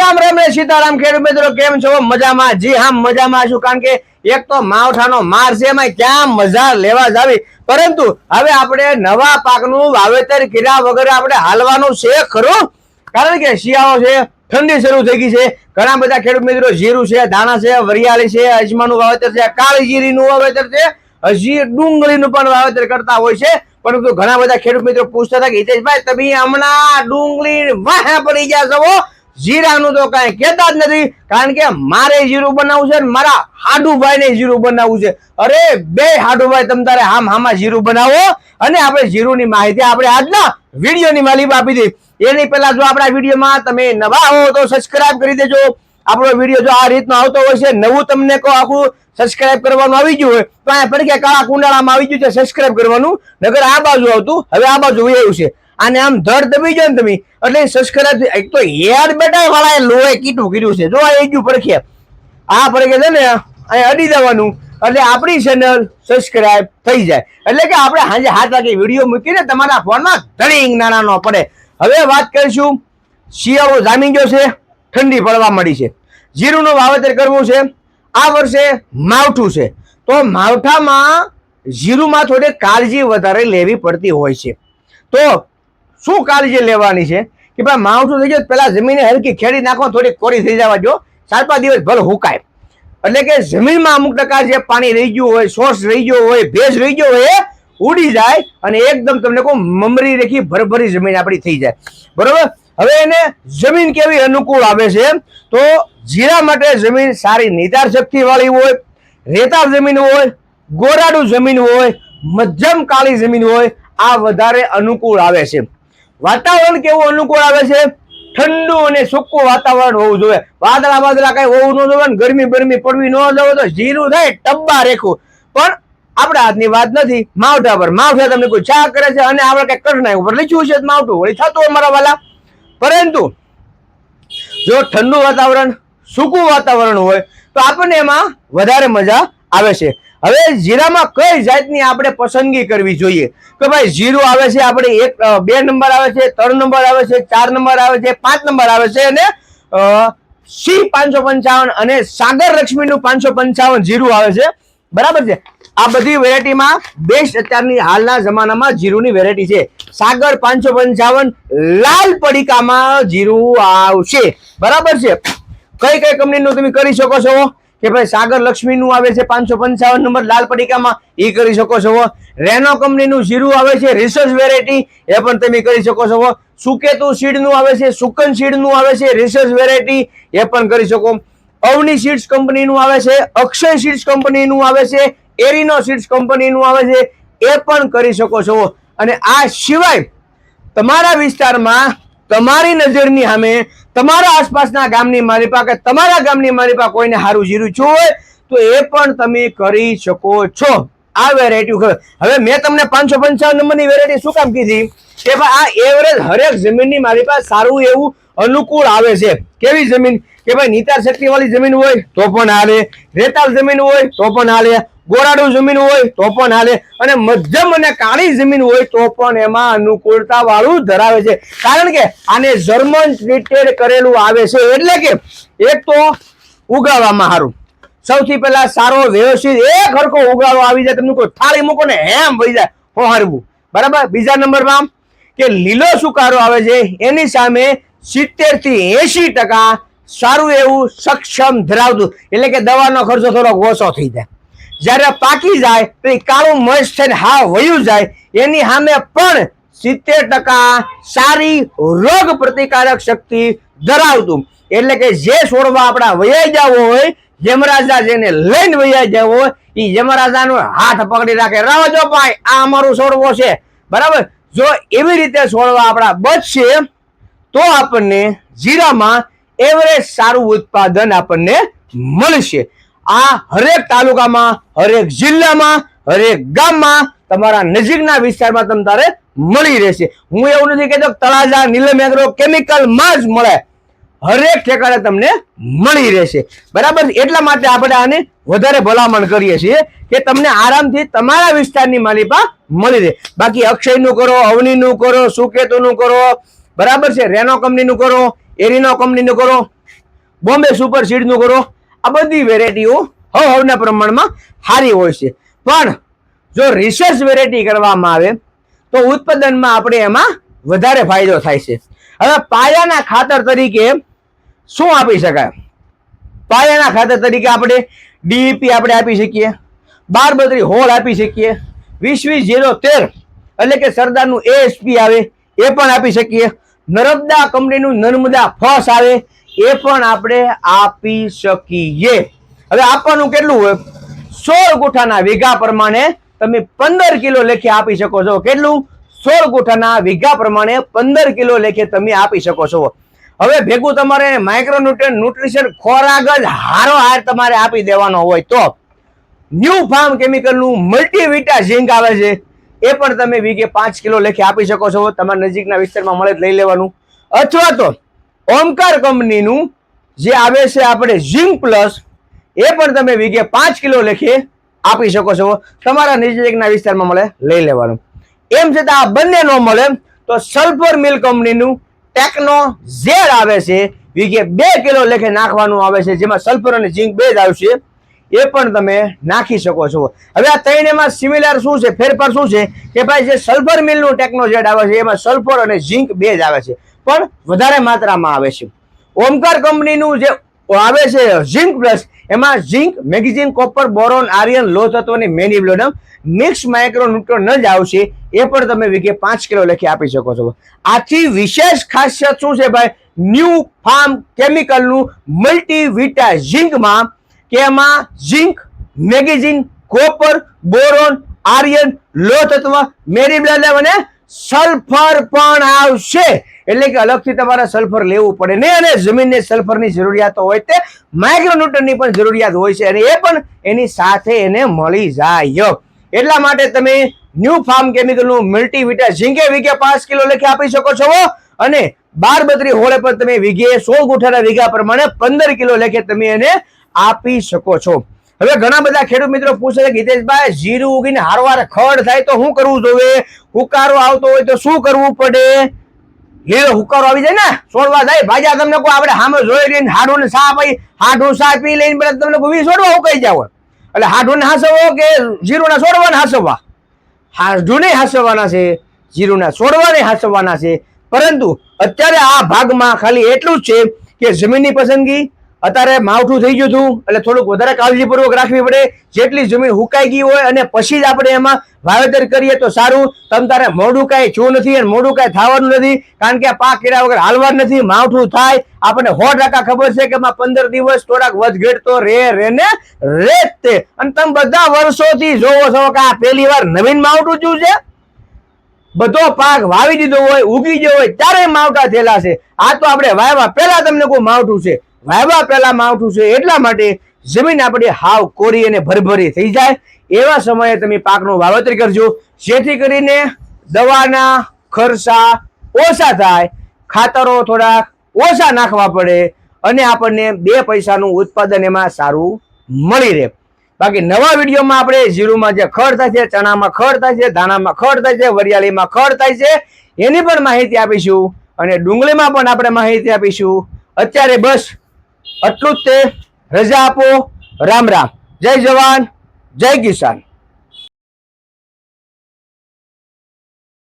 રામ રામ રે સીતારામ ખેડૂત મિત્રો, કેમ છો? મજામાં? જી હા, મજામાં છું. કારણ કે એક તો માવઠાનો માર છે એમાં ક્યાં મજા લેવા જાવી? પરંતુ હવે આપણે નવા પાકનું વાવેતર કર્યા વગર આપણે હાલવાનું છે ખરું? કારણ કે શિયાળો છે, ઠંડી શરૂ થઈ ગઈ છે. ઘણા બધા ખેડૂત મિત્રો જીરું છે ધાણા છે, વરિયાળી છે, અજમાનું વાવેતર છે, કાળી જીરીનું વાવેતર છે. હજી ડુંગળીનું પણ વાવેતર કરતા હોય છે. પરંતુ ઘણા બધા ખેડૂત મિત્રો પૂછતા હતા કે હિતેશભાઈ, તમે હમણાં ડુંગળી વાહ પડી ગયા છો જીરાનું તો કાંઈ કહેતા જ નથી, કારણ કે મારે જીરું બનાવવું છે ને મારા હાડુભાઈને જીરું બનાવવું છે. અરે, બે હાડુભાઈ, તમ તારે હામ હામાં જીરું બનાવો અને આપણે જીરુંની માહિતી આપણે આજના વિડીયોની માલિક આપી દઈ એની પહેલા જો આપણા વિડીયોમાં તમે નવા હો તો સબસ્ક્રાઇબ કરી દેજો. આપણો વીડિયો જો આ રીતનો આવતો હોય છે, નવું તમને કહો આખું સબસ્ક્રાઇબ કરવાનું આવી ગયું હોય, તો અહીંયા પડકે કાળા કુંડાળામાં આવી ગયું છે સબસ્ક્રાઇબ કરવાનું. નગર આ બાજુ આવતું, હવે આ બાજુ એવું છે. અને આમ ધડ દબી જાય ને તમે. એટલે સસ્કરા એક તો યાર બેટા વાળા લોહે કીટું કર્યું છે. જો આ એ ગયું પડખે આ પડખે છે ને અહીં અડી દેવાનું એટલે આપણી ચેનલ સબસ્ક્રાઇબ થઈ જાય. એટલે કે આપણે સાંજે હાથ વાગે વીડિયો મૂકીને તમારા ફોનમાં ધણી નાના ન પડે. હવે વાત કરીશું, શિયાળો જામી ગયો છે, ઠંડી પડવા મળી છે. જીરુંનું વાવેતર કરવું છે. આ વર્ષે માવઠું છે. તો માવઠામાં જીરુમાં થોડી કાળજી વધારે લેવી પડતી હોય છે. તો શું કાળજી લેવાની છે? કે ભાઈ માવઠું થઈ જાય પેલા જમીને હલકી ખેડી નાખો થોડી કોરી થઈ જવા જો ચાર પાંચ દિવસ ભલે હુકાય. એટલે કે જમીનમાં અમુક ટકા જે પાણી રહી ગયું હોય, સોર્સ રહી ગયો હોય, ભેજ રહી ગયો હોય ઉડી જાય અને એકદમ તમને કહું, મમરી રેખી ભરભરી જમીન આપણી થઈ જાય. બરોબર? હવે એને જમીન કેવી અનુકૂળ આવે છે? તો જીરા માટે જમીન સારી નિતાર શક્તિવાળી હોય, રેતાળ જમીન હોય, ગોરાડું જમીન હોય, મધ્યમ કાળી જમીન હોય, આ વધારે અનુકૂળ આવે છે. વાતાવરણ કેવું અનુકૂળ આવે છે? ઠંડુ અને સૂકું વાતાવરણ હોવું જોઈએ. વાદળા વાદળા કઈ હોવું ન જોઈએ ગરમી ગરમી પડવી ન જવું તો જીરું થાય, ટબ્બા રેખું. પણ આપણા હાથની વાત નથી. માવઠા પર. માવઠા તમને કોઈ ચા કરે છે અને આપણે કઈ કરના ઉપર લીચું છે માવઠું. વળી થતું હોય મારા વાલા. પરંતુ જો ઠંડુ વાતાવરણ, સૂકું વાતાવરણ હોય, તો આપણને એમાં વધારે મજા આવે છે. હવે જીરામાં કઈ જાતની આપણે પસંદગી કરવી જોઈએ? કે ભાઈ જીરું આવે છે, આપણે એક બે નંબર આવે છે, ત્રણ નંબર આવે છે, ચાર નંબર આવે છે, પાંચ નંબર આવે છે અને સી પાંચસો પંચાવન અને સાગર લક્ષ્મીનું પાંચસો પંચાવન જીરું આવે છે. બરાબર છે? આ બધી વેરાયટીમાં બેસ્ટ અત્યારની હાલના જમાનામાં જીરુની વેરાયટી છે. સાગર પાંચસો પંચાવન લાલ પડીકામાં જીરું આવશે. બરાબર છે? કઈ કઈ કંપનીનું તમે કરી શકો છો? કે ભાઈ સાગર લક્ષ્મીનું આવે છે પાંચસો પંચાવન નંબર લાલ પડીકામાં એ કરી શકો છો રેનો કંપનીનું જીરું આવે છે રિસર્ચ વેરાયટી એ પણ તમે કરી શકો છો સુકેતુ સીડનું આવે છે, સુકન સીડનું આવે છે રિસર્ચ વેરાયટી એ પણ કરી શકો. અવની સીડ્સ કંપનીનું આવે છે, અક્ષય સીડ્સ કંપનીનું આવે છે, એરિનો સીડ્સ કંપનીનું આવે છે, એ પણ કરી શકો છો અને આ સિવાય તમારા વિસ્તારમાં તમારી નજરની સામે તમારા આસપાસના ગામની માલિપા કે તમારા ગામની માલિપા કોઈને સારું જીરું છું હોય, તો એ પણ તમે કરી શકો છો. આ વેરાયટી હવે મેં તમને પાંચસો પંચાવન નંબરની વેરાયટી શું કામ કીધી? કે ભાઈ આ એવરેજ હરેક જમીનની મારી પાસે સારું એવું અનુકૂળ આવે છે. કેવી જમીન? કે ભાઈ નીતાર શક્તિ જમીન હોય, તો પણ હાલે. રેતાળ જમીન હોય, તો પણ હાલે. ગોરાડું જમીન હોય તો પણ હાલે. અને મધ્યમ અને કાળી જમીન હોય તો પણ એમાં અનુકૂળતા વાળું ધરાવે છે. કારણ કે આને જર્મન ટ્રીટેડ કરેલું આવે છે. એટલે કે એક તો ઉગાડવામાં સારું. સૌથી પહેલા સારો વ્યવસ્થિત એક હરકો ઉગાડો આવી જાય. તમને કોઈ થાળી મૂકો ને હેમ વહી જાય. હોહારવું બરાબર? બીજા નંબરમાં કે લીલો સુકારો આવે છે. એની સામે સિત્તેરથી એસી ટકા સારું એવું સક્ષમ ધરાવતું. એટલે કે દવાનો ખર્ચો થોડોક ઓછો થઈ જાય. જ્યારે પાકી જાય તો એ કાળું મસ્ત થઈને હા વયું જાય. એની સામે પણ સિત્તેર ટકા સારી રોગ પ્રતિકારક શક્તિ ધરાવતું. એટલે કે જે છોડવા આપણા વૈયા જવો હોય યમરાજા જેને લઈને વૈયા જવો હોય એ યમરાજાનો હાથ પકડી રાખે. રાવજો ભાઈ, આ અમારું છોડવો છે. બરાબર? જો એવી રીતે છોડવા આપણા બચશે, તો આપણને જીરામાં એવરેજ સારું ઉત્પાદન આપણને મળશે. આ હરેક તાલુકામાં, હરેક જિલ્લામાં, હરેક ગામમાં તમારા નજીકના વિસ્તારમાં તમ તારે મળી રહેશે. હું એવું નથી કહેતો તળાજા, નીલમ એગ્રો કેમિકલમાં જ મળે. હરેક ઠેકાણે તમને મળી રહેશે. બરાબર? એટલા માટે આપણે આને વધારે ભલામણ કરીએ છીએ કે તમને આરામથી તમારા વિસ્તારની માલિપા મળી રહે. બાકી અક્ષયનું કરો, અવનીનું કરો, સુકેતુનું કરો, બરાબર છે? રેનો કંપનીનું કરો, એરિનો કંપનીનું કરો, બોમ્બે સુપર સીડનું કરો આ બધી વેરાયટીઓ હવ હવના પ્રમાણમાં સારી હોય છે. પણ જો રિસર્ચ વેરાયટી કરવામાં આવે, તો ઉત્પાદનમાં આપણે એમાં વધારે ફાયદો થાય છે. હવે પાયાના ખાતર તરીકે શું આપી શકાય? પાયાના ખાતર તરીકે આપણે ડીઈપી આપણે આપી શકીએ બાર બત્રી હોલ આપી શકીએ, વીસ વીસ જીરો તેર એટલે કે સરદારનું એએસપી આવે એ પણ આપી શકીએ, નર્મદા કંપનીનું નર્મદા ફસ આવે એ પણ આપણે આપી શકીએ. હવે આપવાનું કેટલું હોય? સોળ ગુઠાના વીઘા પ્રમાણે તમે પંદર કિલો લેખે આપી શકો છો. કેટલું? સોળ ગુઠાના વીઘા પ્રમાણે પંદર કિલો લેખે તમે આપી શકો છો. હવે ભેગું તમારે માઇક્રોન્યુટ્રન ન્યુટ્રિશન ખોરાક જ હારો હાર તમારે આપી દેવાનો હોય તો. ન્યૂ ફાર્મ કેમિકલનું મલ્ટીવિટા ઝિંક આવે છે. એ પણ તમે વીઘે પાંચ કિલો લેખે આપી શકો છો. તમારા નજીકના વિસ્તારમાં મળે લઈ લેવાનું. અથવા તો ઓમકાર કંપનીનું જે આવે છે આપણે ઝિંક પ્લસ, એ પણ તમે વીઘે પાંચ કિલો લેખે આપી શકો છો. તમારા નજીકના વિસ્તારમાં મળે, લઈ લેવાનું. એમ છતાં આ બંને ન મળે, તો સલ્ફર મિલ કંપનીનું ટેકનો ઝેર આવે છે, વીઘે બે કિલો લેખે નાખવાનું આવે છે, જેમાં સલ્ફર અને ઝીંક બે જ આવશે, એ પણ તમે નાખી શકો છો. હવે આ ત્રણેમાં સિમિલર શું છે? ફેરફાર શું છે? કે ભાઈ જે સલ્ફર મિલનું ટેકનોજેટ આવે છે, એમાં સલ્ફર અને ઝિંક બે જ આવે છે. પણ વધારે માત્રામાં આવે છે. ઓમકાર કંપનીનું જે આવે છે ઝિંક પ્લસ, એમાં zinc, magnesium, copper, boron, iron, લો તત્વની મેનિબ્લોડમ મિક્સ માઇક્રોન્યુટ્રોન જ આવશે. એ પણ તમે વીઘે પાંચ કિલો લખી આપી શકો છો. આથી વિશેષ ખાસિયત શું છે ભાઈ? ન્યૂ ફાર્મ કેમિકલનું મલ્ટીવિટા ઝિંકમાં કે એમાં zinc, magnesium, copper, boron, iron, લો તત્વ મેરીબ્લાડમ અને સલ્ફર પણ આવશે. એટલે કે અલગથી તમારે સલ્ફર લેવું પડે. નહીં, અને જમીનને સલ્ફરની જરૂરિયાતો હોય તે માઇક્રોન્યુટનની પણ જરૂરિયાત હોય છે અને એ પણ એની સાથે એને મળી જાય. એટલા માટે તમે ન્યૂ ફાર્મ કેમિકલનું મલ્ટીવિટા ઝીંકે વીઘે પાંચ કિલો લખી આપી શકો છો. અને બાર બત્રી હોળે પર તમે વીઘે સો ગુઠાના વીઘા પ્રમાણે પંદર કિલો લેખે તમે એને આપી શકો છો. હવે ઘણા બધા ખેડૂત મિત્રો પૂછે છે, ગીતેશભાઈ, જીરું ઉગીને હારવાર ખડ થાય તો શું કરવું જોઈએ? હુકારો આવતો હોય તો શું કરવું પડે? લીલો હુકારો આવી જાય ને? છોડવા જાય. ભાજા તમને કોઈ આપણે સામે જોઈ લઈને હાડું ને સા પી હાડું સા પી લઈને પેલા તમને કોઈ છોડવા હુકાઈ જાવ એટલે હાડું ને હાસવો કે જીરું ના છોડવા ને હાસવવા હાડું ને હાસવવાના છે જીરું ના છોડવા ને હાસવવાના છે. પરંતુ અત્યારે આ ભાગમાં ખાલી એટલું જ છે કે જમીનની પસંદગી અત્યારે માવઠું થઈ ગયું હતું, એટલે થોડુંક વધારે કાળજીપૂર્વક રાખવી પડે. જેટલી જમીન હુકાઈ ગઈ હોય અને પછી જ આપણે એમાં વાવેતર કરીએ તો સારું. તમ તારે મોડું કાંઈ છું નથી અને મોડું કાંઈ થવાનું નથી, કારણ કે પાક કર્યા વગર હાલવા નથી, માવઠું થાય. આપણને સો ટકા ખબર છે કે એમાં પંદર દિવસ થોડાક વધઘેટ તો રે રે ને રે તે. અને તમે બધા વર્ષોથી જોવો છો કે આ પહેલી વાર નવીન માવઠું જ્યું છે? બધો પાક વાવી દીધો હોય, ઉગી ગયો હોય, ત્યારે માવઠા થયેલા છે. આ તો આપણે વાવ્યા પહેલા તમને કોઈ માવઠું છે. વાવ્યા પહેલા માવઠું છે એટલા માટે જમીન આપણી હાવ કોરી અને ભરભરી થઈ જાય. એવા સમયે તમે પાકનું વાવેતર કરજો. જેથી કરીને દવાના ખર્ચા ઓછા થાય, ખાતરો થોડાક ઓછા નાખવા પડે અને આપણને બે પૈસાનું ઉત્પાદન એમાં સારું મળી રહે. બાકી નવા વિડીયોમાં આપણે જીરુમાં જે ખડ થાય છે, ચણામાં ખડ થાય છે, ધાણામાં ખડ થાય છે, વરિયાળીમાં ખડ થાય છે, એની પણ માહિતી આપીશું. અને ડુંગળીમાં પણ આપણે માહિતી આપીશું. અત્યારે બસ આટલું જ તે રજા આપો. રામ રામ. જય જવાન. જય કિસાન.